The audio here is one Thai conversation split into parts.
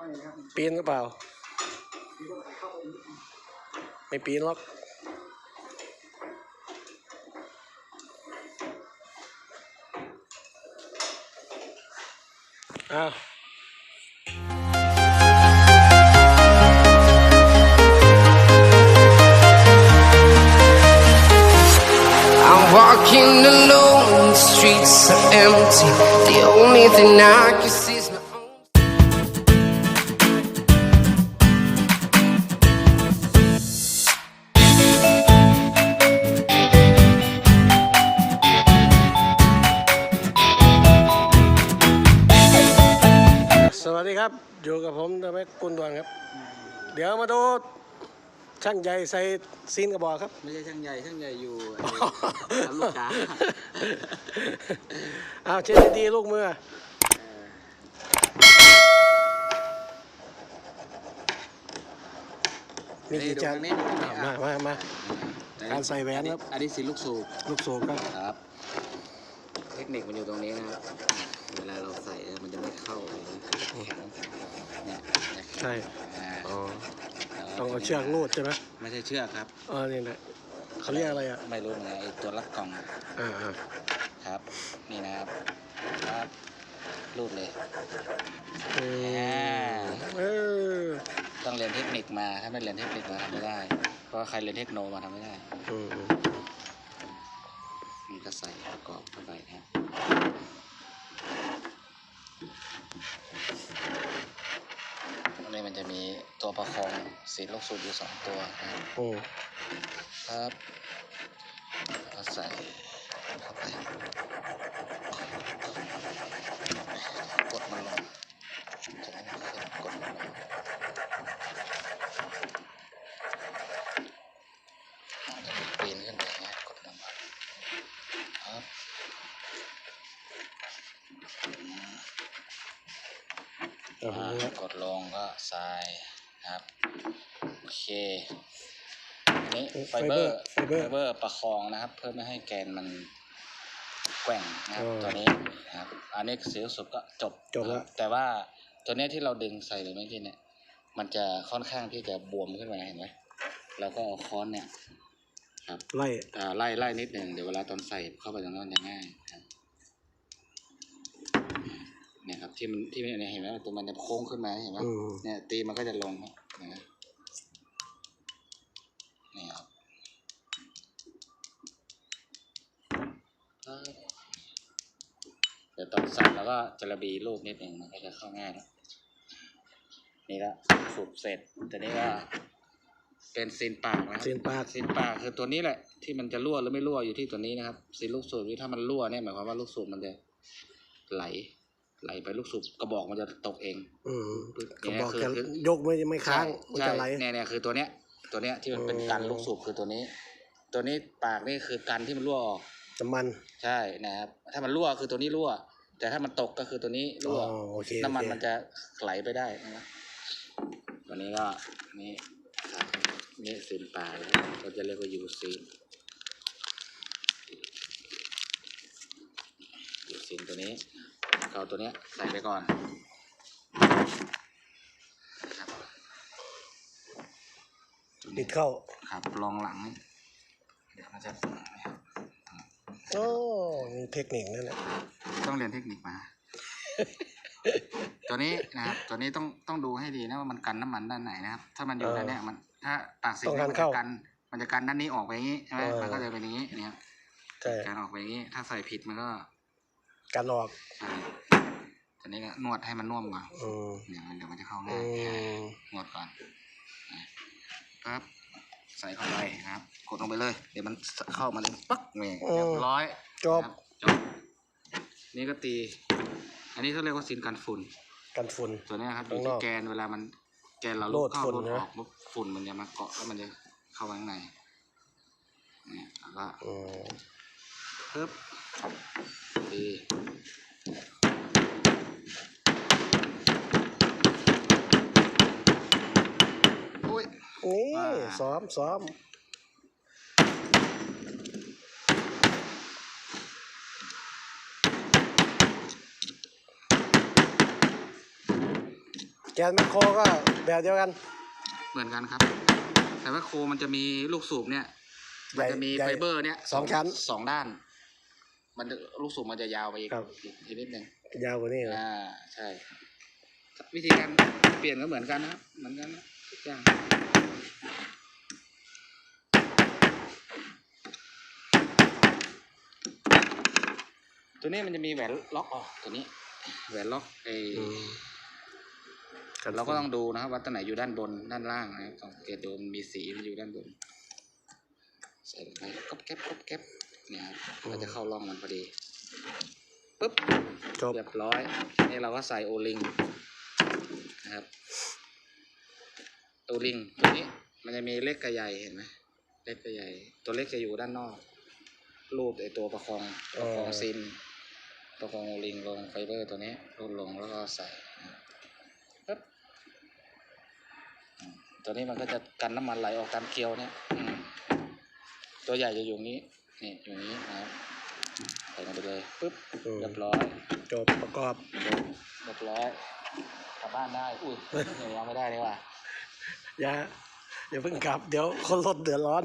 ไปนะครับ ปีนหรือเปล่า นี่ก็เข้าไป ไม่ปีนหรอกอ้าว I'm walking alone, the streets are empty. The only thing I can see ครับ เดี๋ยวมาดูช่างใหญ่ใส่ซีนกระบอกครับ ไม่ใช่ช่างใหญ่ช่างใหญ่อยู่ทำลูกค้าเอาเช็ดดีๆลูกมือมีกี่จานนี่ดูตรงนี้มามามา การใส่แหวนครับ อันนี้สีลูกสูบลูกโซ่ครับครับ เทคนิคมันอยู่ตรงนี้นะครับ เวลาเราใส่มันจะไม่เข้าเลยนะแข็งเนี่ยจะแข็ง ใช่อ่าอ๋อแล้วต้องเอาเชือกรูดใช่ไหมไม่ไม่ใช่เชือกครับอ๋อนี่นะเขาเรียกอะไรอะไม่รู้ไงไอ้ตัวลักกล่องอ่าอ่าครับ นี่นะครับครับรูดเลย อืมเออต้องเรียนเทคนิคมาถ้าไม่เรียนเทคนิคมาทำไม่ได้ เพราะว่าใครเรียนเทคโนมาทำไม่ได้อืมอืมมันก็ใส่ประกอบเข้าไปนะครับอั นี่มันจะมีตัวประคองสีลูกสูบอยู่สองตัวนะครับโอ้ครับเราใส่เข้าไปกดมันลงจะได้ไม่ขึ้นกดมันลงจะมีปีนขึ้นไปอย่างเงี้ยกดลงมาครับ เอา อ่า เนี่ย กดลงก็ใส่นะครับโอเคอันนี้ไฟเบอร์ไฟเบอร์ไฟเบอร์ประคองนะครับ เพื่อไม่ให้แกนมันแกว่งนะครับอ๋อตัวนี้นะครับ อันนี้สีสุดก็จบจบแล้วนะครับแต่ว่าตัวเนี้ยที่เราดึงใส่หรือไม่ที่เนี่ย มันจะค่อนข้างที่จะบวมขึ้นมาเห็นไหมเราก็เอาค้อนเนี่ย ครับไล่อ่าไล่ไล่นิดหนึ่งเดี๋ยวเวลาตอนใส่เข้าไปตรงนั้นมันจะง่ายครับ เนี่ยครับที่มันที่มันเนี่ยเห็นไหมตัวมันจะโค้งขึ้นมาเห็นไหมอืม เนี่ยตีมันก็จะลงครับนะนี่ครับเดี๋ยวตอนใส่แล้วก็จะระบีลูกนิดหนึ่งมันก็จะเข้าง่ายแล้วนี่ละสูบเสร็จแต่นี้ก็เป็นซีนปากนะครับ ซีนปากซีนปากคือตัวนี้แหละที่มันจะรั่วหรือไม่รั่วอยู่ที่ตัวนี้นะครับซีนลูกสูบนี่ถ้ามันรั่วเนี่ยหมายความว่าลูกสูบมันจะไหล ไหลไปลูกสูบกระบอกมันจะตกเองอืมเนี่ก็ยบอกคือจะคือยกไม่ไม่ค้างมันใช่จะไหลเนี่ยเนี่ยคือตัวเนี้ย ตัวเนี้ยที่มันเป็นอืมการลูกสูบคือตัวนี้ ตัวนี้ปากนี่คือการที่มันรั่วออกน้ำมันใช่นะครับ ถ้ามันรั่วคือตัวนี้รั่ว แต่ถ้ามันตกก็คือตัวนี้อ๋รั่วอโอเคน้ำมันโอเคมันจะไหลไปได้นะครับตัวนี้ก็นี่ครับนี่ซีนปลาเราจะเรียกว่ายูซีนยูซีนตัวนี้ก็ เอาตัวเนี้ยใส่ไปก่อนนะครับติดเข้าครับลองหลังนี่เดี๋ยวมันจะนะครับโอ้มีเทคนิคนั่นแหละต้องเรียนเทคนิคมา ตัวนี้นะครับ ตัวนี้ต้องต้องดูให้ดีนะว่ามันกันน้ำมันด้านไหนนะครับ ถ้ามันอยู่เออด้านเนี้ยมัน ถ้าปากสีต้องเนี่ยหันมันเข้าจะกัน มันจะกันด้านนี้ออกไปอย่างนี้ใช่ไหมเออมันก็จะเป็นอย่างนี้นะครับใช่การออกไปอย่างนี้ ถ้าใส่ผิดมันก็ การออกใช่ตัวนี้ก็นวดให้มันนุ่มก่อนอืมเนี่ยมันเดี๋ยวมันจะเข้าอืง่ายมนวดก่อนนะครับ ใส่เข้าไปนะครับ กดลงไปเลย เดี๋ยวมันเข้ามาเลยปั๊กนี่เรียบร้อย จบนะครับจบนี่ก็ตี อันนี้เขาเรียกว่าซินกันฝุ่น กันฝุ่น ตัวเนี้ยครับอข้างยู่นที่อกแกนเวลามันแกนเราโลลูดกเข้าฝุ่นโลดนะออกปุ๊บฝุ่นมันจะมาเกาะแล้วมันจะเข้าข้างในเนี่ยแล้วก็อืมปึ๊บ ตีอุ้ย นี่ว่า ซ้อมซ้อมแกนแมคโครก็แบบเดียวกัน เหมือนกันครับ แต่ว่าโคมันจะมีลูกสูบเนี่ย มันจะมีใหญ่ไฟเบอร์เนี่ยสองชั้น สองด้าน มันจะลูกสูบมันจะยาวไปอีกครับ อีกนิดนึงยาวกว่านี้นะอ่าใช่วิธีการเปลี่ยนก็เหมือนกันนะครับเหมือนกันนะทุกอย่างตัวนี้มันจะมีแหวนล็อกอ๋อตัวนี้ แหวนล็อกไอ อืมเราก็ต้องดูนะครับว่าตัวไหนอยู่ด้านบนด้านล่างนะครับสังเกตดูมันมีสีมันอยู่ด้านบนใส่ลงไปก๊อบแก๊บก๊อบแก๊บ เนี่ยครับก็จะเข้าร่องมันพอดีปุ๊บจบเรียบร้อยนี่เราก็ใส่โอลิงนะครับโอลิงตัวนี้มันจะมีเล็กกับใหญ่เห็นไหมเล็กกับใหญ่ ตัวเล็กจะอยู่ด้านนอก รูดไอตัวประคองประคองซิมประคองโอลิงลงไฟเบอร์ตัวนี้รูดลงแล้วก็ใส่ปึ๊บอืมตัวนี้มันก็จะกันน้ำมันไหลออกตามเกลียวเนี่ยอืมตัวใหญ่จะอยู่นี้ นี่อยู่นี้นะครับใส่ลงไปเลยปึ๊บอืม เรียบร้อยจบประกอบ เรียบร้อยกลับบ้านได้อุ้ยยังไม่ได้เลยว่ะอย่าอย่าเพิ่งกลับ เดี๋ยวคนรถเดือดร้อน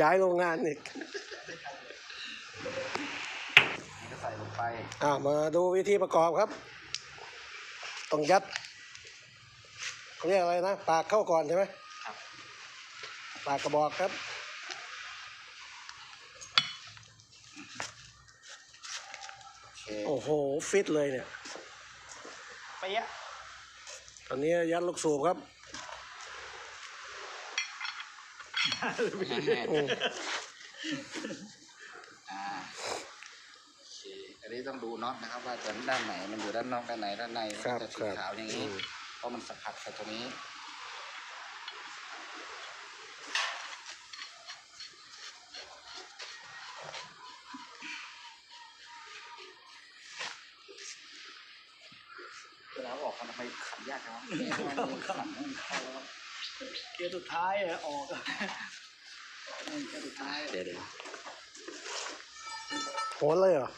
ย้ายโรงงานอีกนี่ก็ใส่ลงไปอ่ามาดูวิธีประกอบครับต้องยัดเขาเรียกอะไรนะ ปากเข้าก่อนใช่ไหมครับปากกระบอกครับ โอเคโอ้โห ฟิตเลยเนี่ยไปะตอนนี้ยัดลูกสูบครับอืมอ่าโอเคอันนี้ต้องดูน็อตนะครับ ว่าจะด้านไหนมันอยู่ด้านนอกด้านไหนด้านในครับมันจะสีครับขาวอย่างอืนี้มเพราะมันสัมผัสกับตัวนี้ ไมขันยากจังวะขันให้มันเข้าแล้วเกียร์สุดท้ายอะออกเกียร์สุดท้ายเดี๋ยวเดี๋ยวโหนเลยเหรอ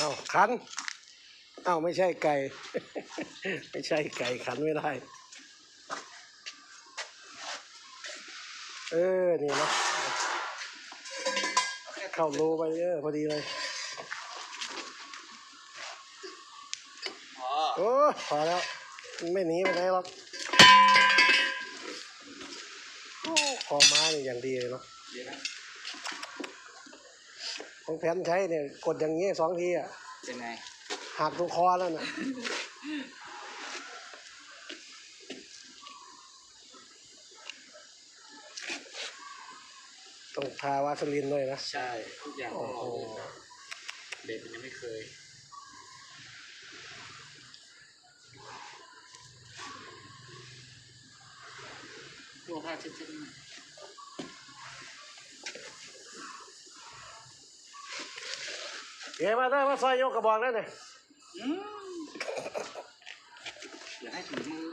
เอาขัน เอาไม่ใช่ไก่ ไม่ใช่ไก่ขันไม่ได้ เออ นี่นะเข้ารูไปเออพอดีเลยอ๋อโอ้พอแล้ว ไม่หนีไปไหนหรอกโอ้คอม้านี่อย่างดีเลยเนาะเดี๋ยวนะ ของแผนใช้เนี่ยกดอย่างนี้สองทีอะเป็นไงหักตรงคอแล้วน่ะต้องทาวาสลินด้วยนะ ใช่ ทุกอย่างโอ้ต้องโหรอดูเด็กมันยังไม่เคยตัวผ้าเช็ดๆ หน่อยเอ๋มาได้มาซอยยกกระบอกแล้วเนี่ยอืมอย่าให้ถึงมือ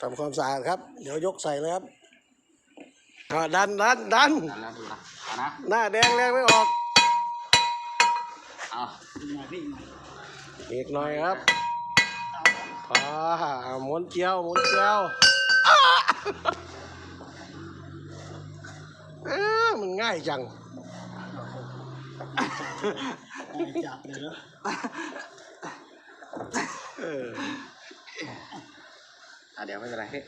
ทำความสะอาดครับ เดี๋ยวยกใส่เลยครับอ่าดันดันดันนั่นแล้วดูนะเอานะหน้าแดงแรงไม่ออกเอามาพี่มาอีกหน่อยครับ พาหมุนเจียวหมุนเจียวอาเออมันง่ายจังจับเลยเนอะเอออะเดี๋ยวไม่เป็นไรพี่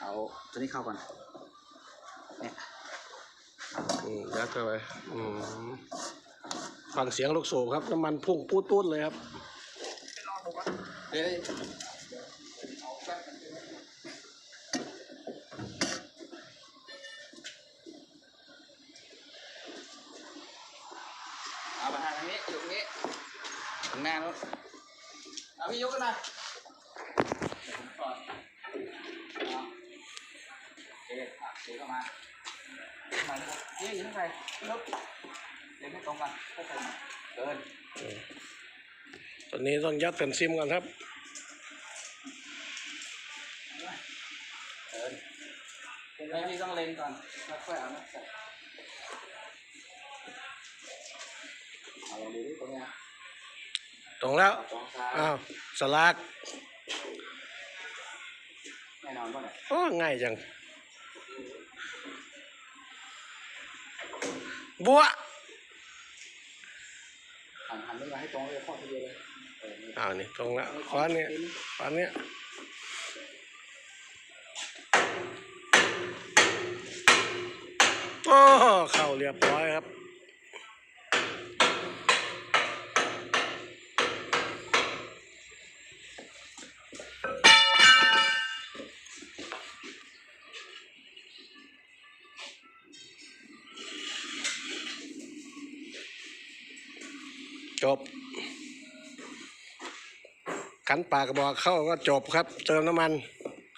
เอาตัวนี้เข้าก่อนเนี่ยอืมยัดเข้าไปอืมฟังเสียงลูกสูบครับ น้ำมันพุ่งปูดปูดเลยครับเดี๋ยว เอามาทางนี้อยู่ตรงนี้ข้างหน้านู้นเอาพี่ยกกันนะก่อนเอาโอเคอะเดี๋ยวเข้ามาเข้ามานะครับเอ๊ะอยืนใครลุกเดินไม่ตรงกันเดินตอนนี้ต้องยัดกันซิมกันครับ เดินไม่พี่ต้องเล็งก่อนแล้วค่อยเอานะใส่เอาลองดูดิตรงเนี้ยตรงแล้ว สองซ้ายอ้าวสลากแน่นอนป่ะเนี่ยโอ้ง่ายจัง บัว หันหันไม่มาให้ตรงเลยข้อทีเดียวเลยเออนี่อ้าวนี่ตรงแล้วขวานเนี่ยขวานเนี่ย อ้เข้าเรียบร้อยครับจบขันปากกระบอกเข้าก็จบครับ เติมน้ำมัน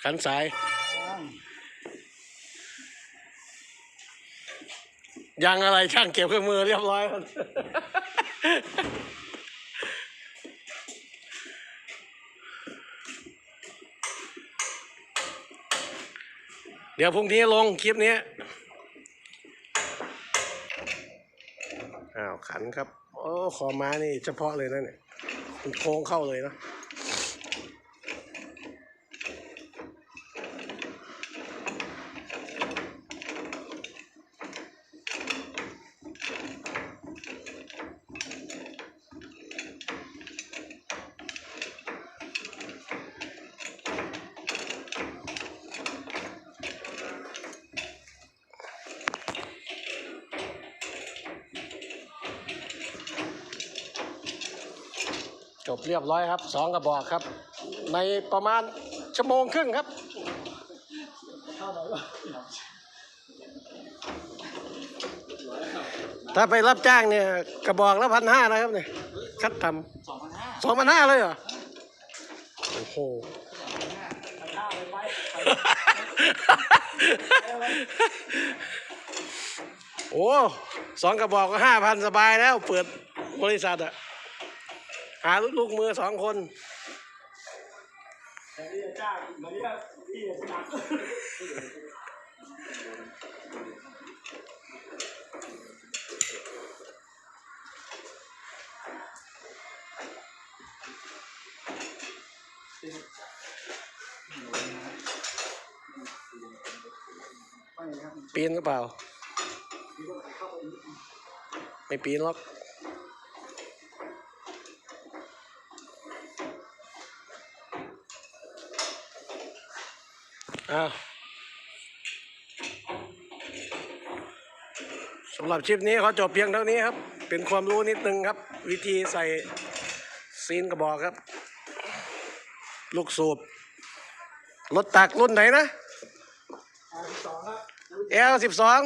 ขันสาย ยังอะไรช่างเก็บเครื่องมือเรียบร้อยครับเดี๋ยวพรุ่งนี้ลงคลิปนี้ อ้าวขันครับ โอ้ ขอม้านี่เฉพาะเลยนะเนี่ยมันโค้งเข้าเลยนะ บเรียบร้อยครับสองกระบอกครับ ในประมาณชั่วโมงครึ่งครับถ้าไปรับจ้างเนี่ยกระบอกละพันห้านะครับเนี่ยคัดทสองพันห้าำสองพันห้าเลยเหรอ โอ้โหข้าวเลยไปไปโอ้สองกระบอกก็ห้าพันสบายแล้ว เปิดบริษัทอะ หาลูกมือสองคนแต่ที่จ้างเหมือนที่พี่จัดปีนหรือเปล่า ไม่ปีนหรอก อ้าวสำหรับคลิปนี้ขอจบเพียงเท่านี้ครับ เป็นความรู้นิดนึงครับ วิธีใส่ซีนกระบอกครับ ลูกสูบรถตักรุ่นไหนนะอ่าสิบสองครับ L สิบสอง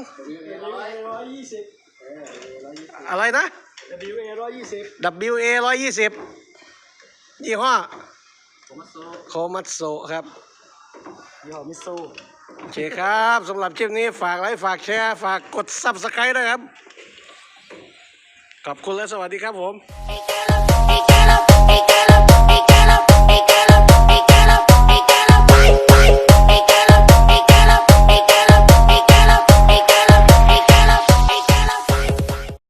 อะไรนะ WA ร้อยยี่สิบ W A ร้อยยี่สิบยี่ห้อโคมัตโซครับ ยี่ห้อมิซูโอเคครับสำหรับคลิปนี้ฝากไลค์ฝากแชร์ฝากกด Subscribe ด้วยครับ ขอบคุณและสวัสดีครับผม